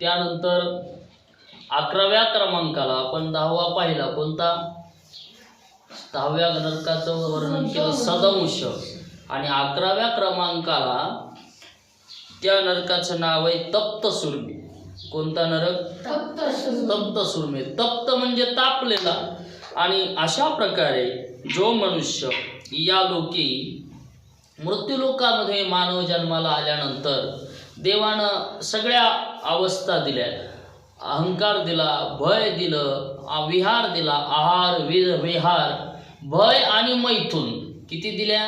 त्यानंतर अकराव्या क्रमांकाला आपण दहावा पाहिला. कोणता? दहाव्या नरकाचं वर्णन केलं. सदंश आणि अकराव्या क्रमांकाला त्या नरकाचं नाव आहे तप्त सुरमी कोणता नरक? तप्त सुरमे तप्त म्हणजे तापलेला. आणि अशा प्रकारे जो मनुष्य या लोकी मृत्यूलोकामध्ये मानव जन्माला आल्यानंतर देवानं सगळ्या अवस्था दिल्या. अहंकार दिला भय दिलं विहार दिला आहार विहार भय आणि मैथून किती दिल्या?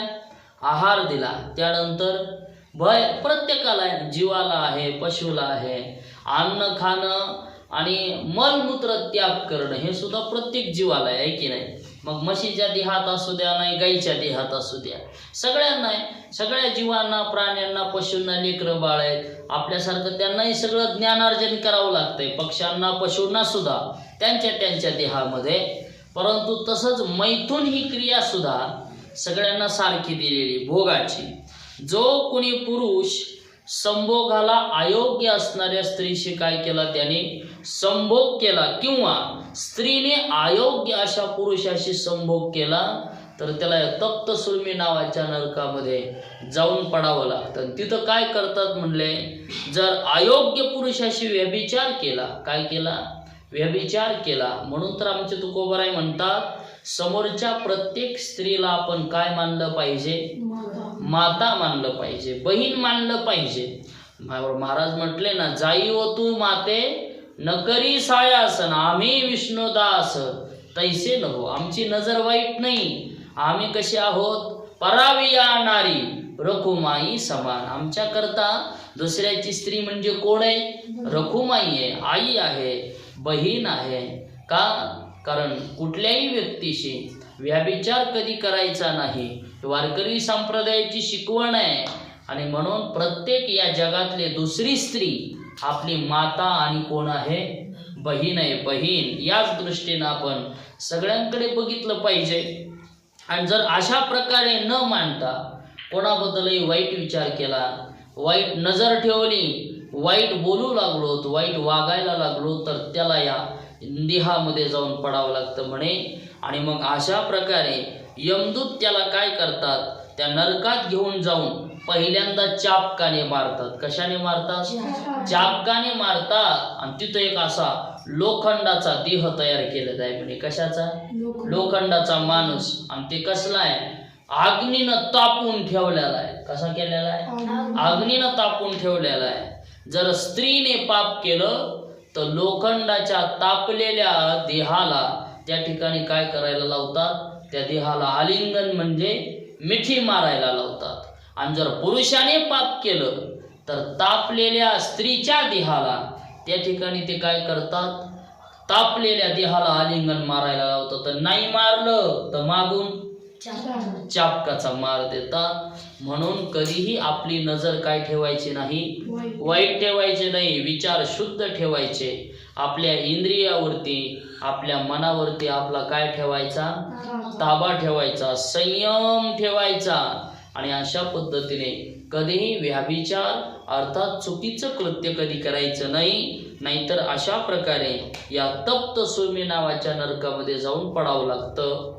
आहार दिला. त्यानंतर भय प्रत्येकाला आहे जीवाला आहे पशुला आहे. अन्न खाणं आणि मलमूत्र त्याग करणं हे सुद्धा प्रत्येक जीवाला आहे की नाही? मग म्हशीच्या देहात असू द्या नाही गाईच्या देहात असू द्या. सगळ्यांना सगळ्या जीवांना प्राण्यांना पशूंना लेकरं बाळ आहेत. आपल्यासारखं त्यांनाही सगळं ज्ञानार्जन करावं लागतंय. पक्ष्यांना पशूंना सुद्धा त्यांच्या त्यांच्या देहामध्ये. परंतु तसंच मैथून ही क्रिया सुद्धा सगळ्यांना सारखी दिलेली भोगाची. जो कोणी पुरुष संभोगाला अयोग्य असणाऱ्या स्त्रीशी काय केला त्याने? संभोग केला. किंवा स्त्रीने अयोग्य अशा पुरुषाशी संभोग केला तर त्याला या तप्त नावाच्या नरकामध्ये जाऊन पडावं लागतं. तिथं काय करतात म्हणले जर अयोग्य पुरुषाशी व्यभिचार केला काय केला? व्यभिचार केला. म्हणून तर आमचे तुकोबराय म्हणतात समोरच्या प्रत्येक स्त्रीला आपण काय मानलं पाहिजे? माता मानलं पाहिजे बहीण मानलं पाहिजे. महाराज म्हटले ना जाई हो तू माते नकरी सायासन आम्ही विष्णुदास तैसे नको हो, आमची नजर वाईट नाही आम्ही कसे आहोत? पराविया नारी रखुमाई समान आमच्याकरता दुसऱ्याची स्त्री म्हणजे कोण आहे? रखुमाई आहे आई आहे बहीण आहे का? कारण कुठल्याही व्यक्तीशी व्याभिचार कधी करायचा नाही वारकरी संप्रदायाची शिकवण आहे. आणि म्हणून प्रत्येक या जगातले दुसरी स्त्री आपली माता आणि कोण आहे? बहीण आहे. बहीण याच दृष्टीनं आपण सगळ्यांकडे बघितलं पाहिजे. आणि जर अशा प्रकारे न मांडता कोणाबद्दलही वाईट विचार केला वाईट नजर ठेवली वाईट बोलू लागलो वाईट वागायला लागलो तर त्याला या देहामध्ये जाऊन पडावं लागतं म्हणे. आणि मग अशा प्रकारे यमदूत त्याला काय करतात? त्या नरकात घेऊन जाऊन पहिल्यांदा चापकाने मारतात. कशाने मारतात? चापकाने मारतात. आणि तिथं एक असा लोखंडाचा देह तयार केलेला आहे. म्हणजे कशाचा? लोखंडाचा माणूस. आणि ते कसला आहे? अग्नीनं तापून ठेवलेला आहे. कसा केलेला आहे? अग्नीनं तापून ठेवलेला आहे. जर स्त्रीने पाप केलं तर लोखंडाच्या तापलेल्या देहाला त्या ठिकाणी काय करायला लावतात? त्या देहाला आलिंगन म्हणजे मिठी मारायला लावतात. आणि जर पुरुषाने पाप केलं तर तापलेल्या स्त्रीच्या देहाला त्या ठिकाणी ते काय करतात? तापलेल्या देहाला आलिंगन मारायला लावतात. तर नाही मारलं तर मागून चापकाचा मार देतात म्हणून कधीही आपली नजर काय ठेवायची नाही? वाईट ठेवायचे नाही विचार शुद्ध ठेवायचे. आपल्या इंद्रियावरती आपल्या मनावरती आपला काय ठेवायचा? ताबा ठेवायचा संयम ठेवायचा. आणि अशा पद्धतीने कधीही व्याभिचार अर्थात चुकीचं कृत्य कधी करायचं नाही नाहीतर अशा प्रकारे या तप्त सुरमी नावाच्या नरकामध्ये जाऊन पडावं लागतं.